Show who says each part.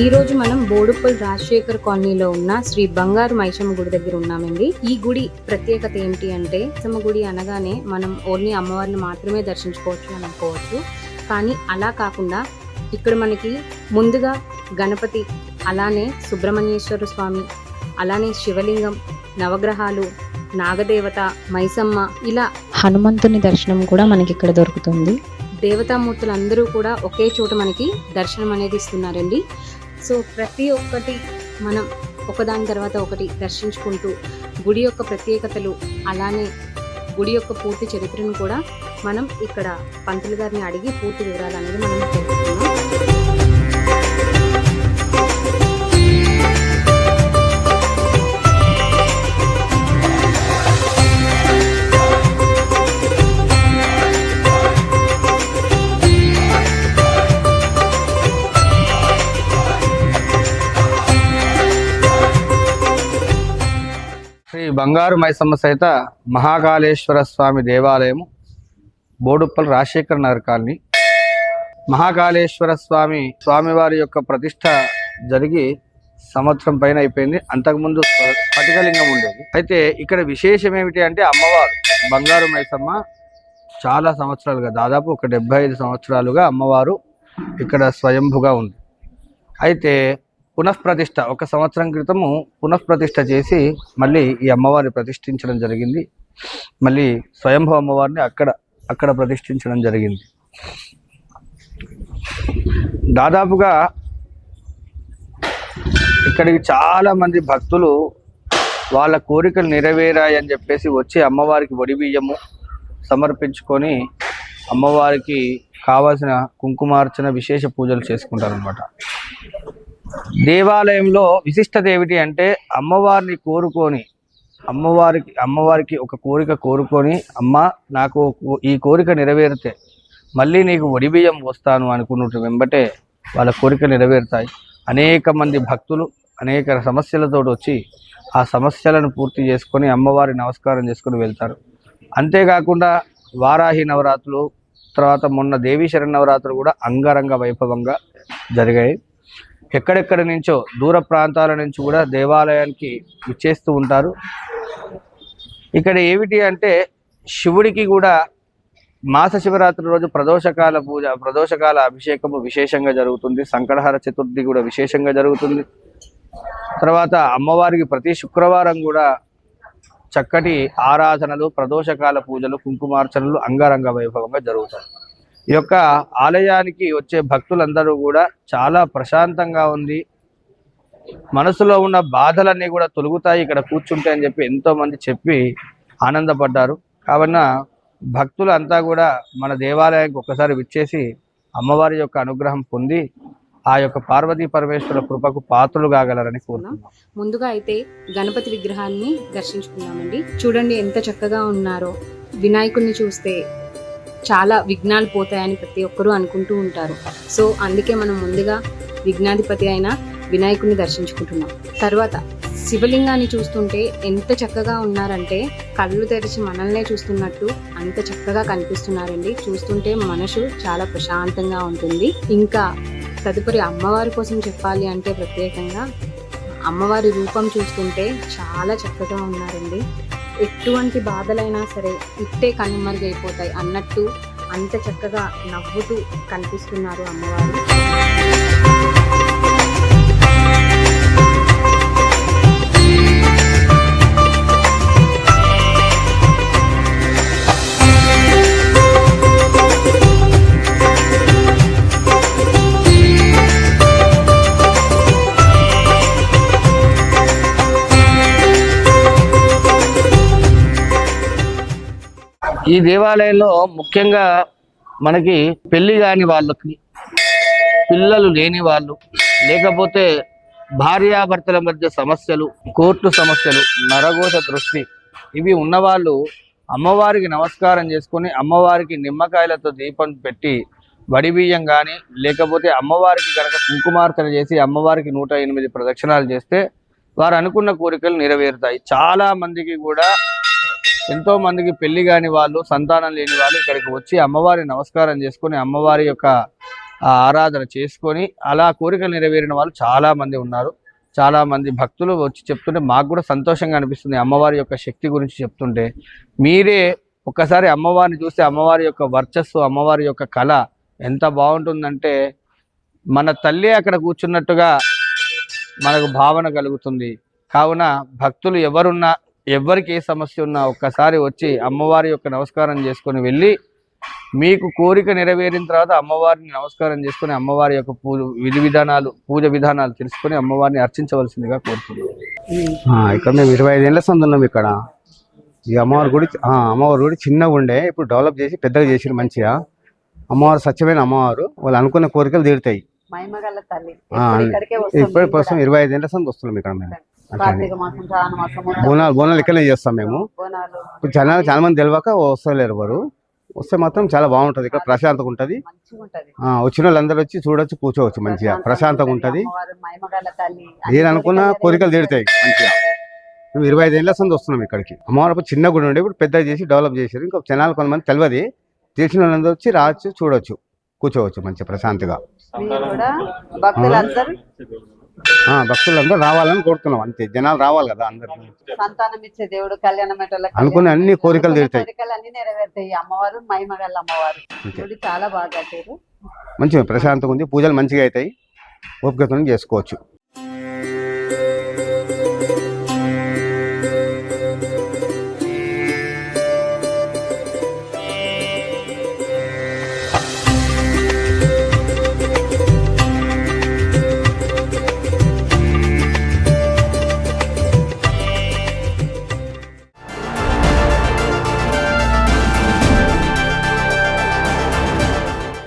Speaker 1: ఈ రోజు మనం బోడుప్పల్ రాజశేఖర్ కాలనీలో ఉన్న శ్రీ బంగారు మైసమ్మ గుడి దగ్గర ఉన్నామండి. ఈ గుడి ప్రత్యేకత ఏంటి అంటే మైసమ్మ గుడి అనగానే మనం ఓన్లీ అమ్మవారిని మాత్రమే దర్శించుకోవచ్చు అని అనుకోవచ్చు. కానీ అలా కాకుండా ఇక్కడ మనకి ముందుగా గణపతి అలానే సుబ్రహ్మణ్యేశ్వర స్వామి అలానే శివలింగం నవగ్రహాలు నాగదేవత మైసమ్మ ఇలా హనుమంతుని దర్శనం కూడా మనకి ఇక్కడ దొరుకుతుంది. దేవతామూర్తులు అందరూ కూడా ఒకే చోట మనకి దర్శనం అనేది ఇస్తున్నారండి. సో ప్రతి ఒక్కటి మనం ఒకదాని తర్వాత ఒకటి దర్శించుకుంటూ గుడి యొక్క ప్రత్యేకతలు అలానే గుడి యొక్క పూర్తి చరిత్రను కూడా మనం ఇక్కడ పంతులు గారిని అడిగి పూర్తి వివరాలు అనేది మనం తెలుసుకుందాం.
Speaker 2: బంగారు మైసమ్మ సహిత మహాకాళేశ్వర స్వామి దేవాలయము బోడుప్పల్ రాజశేఖర్ నగర్ కాలనీ. మహాకాళేశ్వర స్వామి స్వామివారి యొక్క ప్రతిష్ట జరిగి సంవత్సరం పైన అయిపోయింది. అంతకుముందు స్ఫటికలింగం ఉండేది. అయితే ఇక్కడ విశేషం ఏమిటి అంటే అమ్మవారు బంగారు మైసమ్మ చాలా సంవత్సరాలుగా దాదాపు ఒక డెబ్బై ఐదు సంవత్సరాలుగా అమ్మవారు ఇక్కడ స్వయంభుగా ఉంది. అయితే పునఃప్రతిష్ఠ ఒక సంవత్సరం క్రితము పునఃప్రతిష్ఠ చేసి మళ్ళీ ఈ అమ్మవారిని ప్రతిష్ఠించడం జరిగింది. మళ్ళీ స్వయంభవ అమ్మవారిని అక్కడ అక్కడ ప్రతిష్ఠించడం జరిగింది. దాదాపుగా ఇక్కడికి చాలా మంది భక్తులు వాళ్ళ కోరికలు నెరవేరాయి అని చెప్పేసి వచ్చి అమ్మవారికి వడి బియ్యము సమర్పించుకొని అమ్మవారికి కావాల్సిన కుంకుమార్చన విశేష పూజలు చేసుకుంటారు అనమాట దేవాలయంలో విశిష్టత ఏమిటి అంటే అమ్మవారిని కోరుకొని అమ్మవారికి అమ్మవారికి ఒక కోరిక కోరుకొని అమ్మ నాకు కో- ఈ కోరిక నెరవేరితే మళ్ళీ నీకు ఒడిబియ్యం వస్తాను అనుకున్నట్టు వెంబటే వాళ్ళ కోరిక నెరవేరుతాయి. అనేక మంది భక్తులు అనేక సమస్యలతో వచ్చి ఆ సమస్యలను పూర్తి చేసుకొని అమ్మవారి నమస్కారం చేసుకొని వెళ్తారు. అంతేకాకుండా వారాహి నవరాత్రులు తర్వాత మొన్న దేవీ శరణవరాత్రులు కూడా అంగరంగ వైభవంగా జరిగాయి. ఎక్కడెక్కడి నుంచో దూర ప్రాంతాల నుంచి కూడా దేవాలయానికి ఇచ్చేస్తూ ఉంటారు. ఇక్కడ ఏమిటి అంటే శివుడికి కూడా మాస శివరాత్రి రోజు ప్రదోషకాల పూజ ప్రదోషకాల అభిషేకము విశేషంగా జరుగుతుంది. సంకటహార చతుర్థి కూడా విశేషంగా జరుగుతుంది. తర్వాత అమ్మవారికి ప్రతి శుక్రవారం కూడా చక్కటి ఆరాధనలు ప్రదోషకాల పూజలు కుంకుమార్చనలు అంగరంగ వైభవంగా జరుగుతాయి. ఈ యొక్క ఆలయానికి వచ్చే భక్తులందరూ కూడా చాలా ప్రశాంతంగా ఉంది. మనసులో ఉన్న బాధలన్నీ కూడా తొలుగుతాయి ఇక్కడ కూర్చుంటే అని చెప్పి ఎంతో మంది చెప్పి ఆనందపడ్డారు. కావున భక్తులు అంతా కూడా మన దేవాలయానికి ఒకసారి విచ్చేసి అమ్మవారి యొక్క అనుగ్రహం పొంది ఆ యొక్క పార్వతీ పరమేశ్వర కృపకు పాత్రలు కాగలరని కోరుతున్నాం
Speaker 1: ముందుగా అయితే గణపతి విగ్రహాన్ని దర్శించుకున్నామండి చూడండి ఎంత చక్కగా ఉన్నారో. వినాయకుడిని చూస్తే చాలా విఘ్నాలు పోతాయని ప్రతి ఒక్కరూ అనుకుంటూ ఉంటారు. సో అందుకే మనం ముందుగా విఘ్నాధిపతి అయిన వినాయకుడిని దర్శించుకుంటున్నాం. తర్వాత శివలింగాన్ని చూస్తుంటే ఎంత చక్కగా ఉన్నారంటే కళ్ళు తెరిచి మనల్నే చూస్తున్నట్టు అంత చక్కగా కనిపిస్తున్నారండి. చూస్తుంటే మనసు చాలా ప్రశాంతంగా ఉంటుంది. ఇంకా తదుపరి అమ్మవారి కోసం చెప్పాలి అంటే ప్రత్యేకంగా అమ్మవారి రూపం చూస్తుంటే చాలా చక్కగా ఉన్నారండి. ఎటువంటి బాధలైనా సరే ఇట్టే కనుమరుగైపోతాయి అన్నట్టు అంత చక్కగా నవ్వుతూ కనిపిస్తున్నారు అమ్మవారు.
Speaker 2: ఈ దేవాలయంలో ముఖ్యంగా మనకి పెళ్ళి కాని వాళ్ళకి పిల్లలు లేని వాళ్ళు లేకపోతే భార్యాభర్తల మధ్య సమస్యలు కోర్టు సమస్యలు నరగోస దృష్టి ఇవి ఉన్నవాళ్ళు అమ్మవారికి నమస్కారం చేసుకొని అమ్మవారికి నిమ్మకాయలతో దీపం పెట్టి వడి బియ్యం కానీ లేకపోతే అమ్మవారికి కనుక కుంకుమార్తెలు చేసి అమ్మవారికి నూట ఎనిమిది ప్రదక్షిణాలు చేస్తే వారు అనుకున్న కోరికలు నెరవేరుతాయి. చాలా మందికి కూడా ఎంతో మందికి పెళ్ళి కాని వాళ్ళు సంతానం లేని వాళ్ళు ఇక్కడికి వచ్చి అమ్మవారిని నమస్కారం చేసుకొని అమ్మవారి యొక్క ఆరాధన చేసుకొని అలా కోరికలు నెరవేరిన వాళ్ళు చాలా మంది ఉన్నారు. చాలా మంది భక్తులు వచ్చి చెప్తుంటే మాకు కూడా సంతోషంగా అనిపిస్తుంది అమ్మవారి యొక్క శక్తి గురించి చెప్తుంటే. మీరే ఒక్కసారి అమ్మవారిని చూస్తే అమ్మవారి యొక్క వర్చస్సు అమ్మవారి యొక్క కళ ఎంత బాగుంటుందంటే మన తల్లి అక్కడ కూర్చున్నట్టుగా మనకు భావన కలుగుతుంది. కావున భక్తులు ఎవరున్నా ఎవరికి ఏ సమస్య ఉన్నా ఒక్కసారి వచ్చి అమ్మవారి యొక్క నమస్కారం చేసుకొని వెళ్ళి మీకు కోరిక నెరవేరిన తర్వాత అమ్మవారిని నమస్కారం చేసుకొని అమ్మవారి యొక్క పూజ విధి విధానాలు పూజ విధానాలు తెలుసుకొని అమ్మవారిని అర్చించవలసిందిగా
Speaker 3: కోరుతున్నాం. ఇక్కడ మేము ఇరవై ఐదు ఏళ్ళ సంది ఉన్నాం ఇక్కడ. ఈ అమ్మవారి గుడి అమ్మవారి గుడి చిన్నగా ఉండే ఇప్పుడు డెవలప్ చేసి పెద్దగా చేసిరు మంచిగా. అమ్మవారు సత్యమైన అమ్మవారు వాళ్ళు అనుకున్న కోరికలు తీరుతాయి.
Speaker 4: మహిమగల తల్లి.
Speaker 3: ఇప్పుడు కోసం ఇరవై ఐదు ఏళ్ళ సంది వస్తున్నాం ఇక్కడ మేము. బోనాలు బోనాలు ఇక్కడనే చేస్తాం మేము. జనాలు చాలా మంది తెలియక వస్తలేరు ఎవరు వస్తే మాత్రం చాలా బాగుంటది. ఇక్కడ ప్రశాంతంగా ఉంటది. వచ్చిన వాళ్ళందరూ వచ్చి చూడొచ్చు కూర్చోవచ్చు మంచిగా. ప్రశాంతంగా ఉంటది. ఏది అనుకున్న కోరికలు తీరుతాయి మంచిగా. మేము ఇరవై ఐదు ఏళ్ళ సంది వస్తున్నాం ఇక్కడికి. అమ్మవారు చిన్న గుడి ఉండే ఇప్పుడు పెద్దగా చేసి డెవలప్ చేశారు. ఇంకా జనాలు కొంతమంది తెలియదు తెలిసిన వాళ్ళందరూ వచ్చి రావచ్చు చూడొచ్చు. కూర్చోవచ్చు మంచిగా ప్రశాంతంగా.
Speaker 4: భక్తులందరూ
Speaker 3: భక్తులందరూ రావాలని కోరుతున్నాం. అంతే జనాలు రావాలి కదా అందరు.
Speaker 4: సంతానం ఇచ్చే దేవుడు కళ్యాణ
Speaker 3: అనుకున్న అన్ని కోరికలు తీరుతాయి.
Speaker 4: కోరికలు అన్ని నెరవేరుతాయి. అమ్మవారు మహిమగల అమ్మవారు. గుడి చాలా బాగా కట్టారు.
Speaker 3: మంచిగా ప్రశాంతంగా ఉంది. పూజలు మంచిగా అవుతాయి. ఓపికతో చేసుకోవచ్చు.